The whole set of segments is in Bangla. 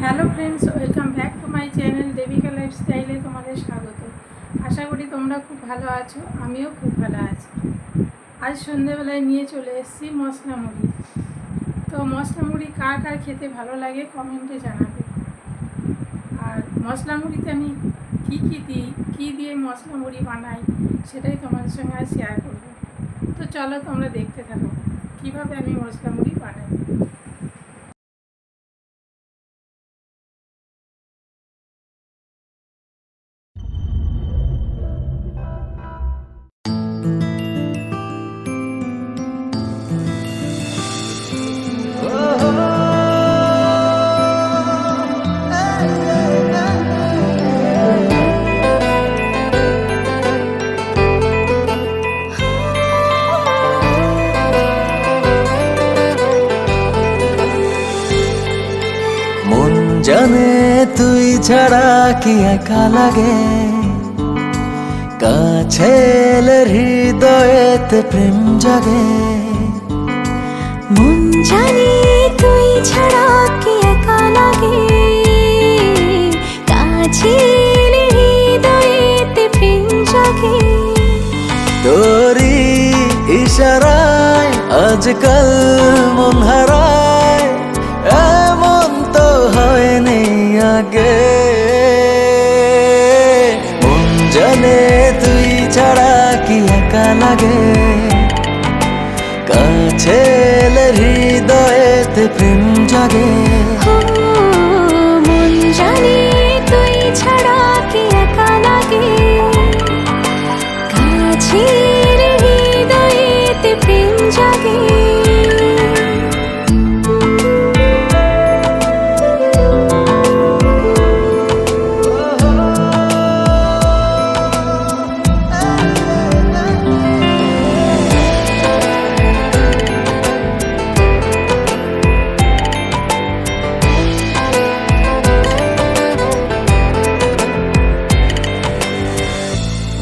Hello friends, welcome back to my channel Debika লাইফস্টাইলে তোমাদের স্বাগত। আশা করি তোমরা খুব ভালো আছো, আমিও খুব ভালো আছি। আজ সন্ধেবেলায় নিয়ে চলে এসেছি মশলা মুড়ি। তো মশলা মুড়ি কার কার খেতে ভালো লাগে কমেন্টে জানাবে। আর মশলা মুড়িতে আমি কী কী দিই, কী দিয়ে মশলা মুড়ি বানাই, সেটাই তোমাদের সঙ্গে আজ শেয়ার করব। তো চলো তোমরা দেখতে থাকো, কীভাবে আমি মশলা মুড়ি বানাই। জানে তুই ছাড়া কি একা লাগে? কাছে হৃদয়েতে প্রেম জাগে। মন জানি তুই ছাড়া কি একা লাগে? কাছে হৃদয়েতে প্রেম জাগে। তোরি ইশারায় আজকাল মন হারায়। লাগে। কাছে হৃদয়েতে প্রেম জাগে। মন জানি।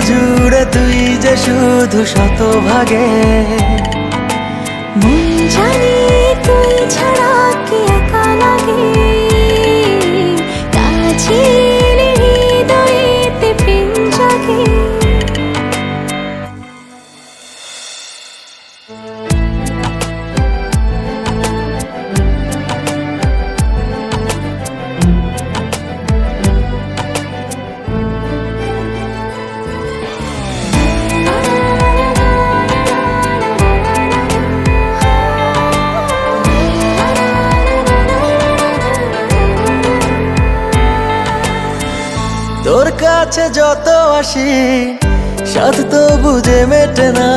জুড়ে তুই যে শুধু শতভাগে। মন জানি তুই তোর কাছে যত আসি সাথ তো বুঝে মেটে না।